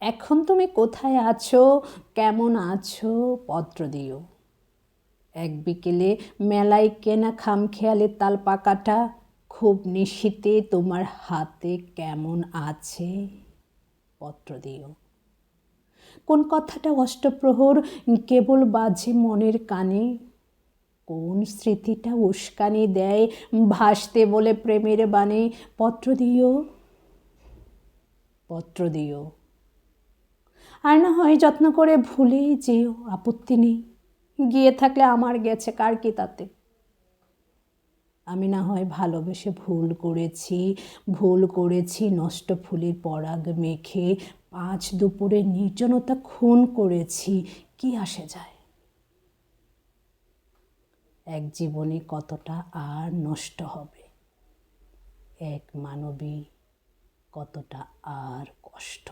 এখন তুমি কোথায় আছো? কেমন আছো? পত্র দিও। এক বিকেলে মেলায় কেনা খামখেয়ালে তাল পাকাটা খুব নিশীতে তোমার হাতে কেমন আছে? পত্র দিও। কোন কথাটা অষ্টপ্রহর, কেবল বাজে মনের কানে? কোন স্মৃতিটা উস্কানি দেয় ভাসতে বলে প্রেমের বাণে? পত্র দিও। পত্র দিও। আর না হয় যত্ন করে ভুলে যেও, আপত্তি নেই। গিয়ে থাকলে আমার গেছে কার কি তাতে। আমি না হয় ভালোবেসে ভুল করেছি ভুল করেছি, নষ্ট ফুলের পরাগ মেখে, পাঁচ দুপুরে নির্জনতা খুন করেছি, কি আসে যায়? এক জীবনে কতটা আর নষ্ট হবে? এক মানবী কতটা আর কষ্ট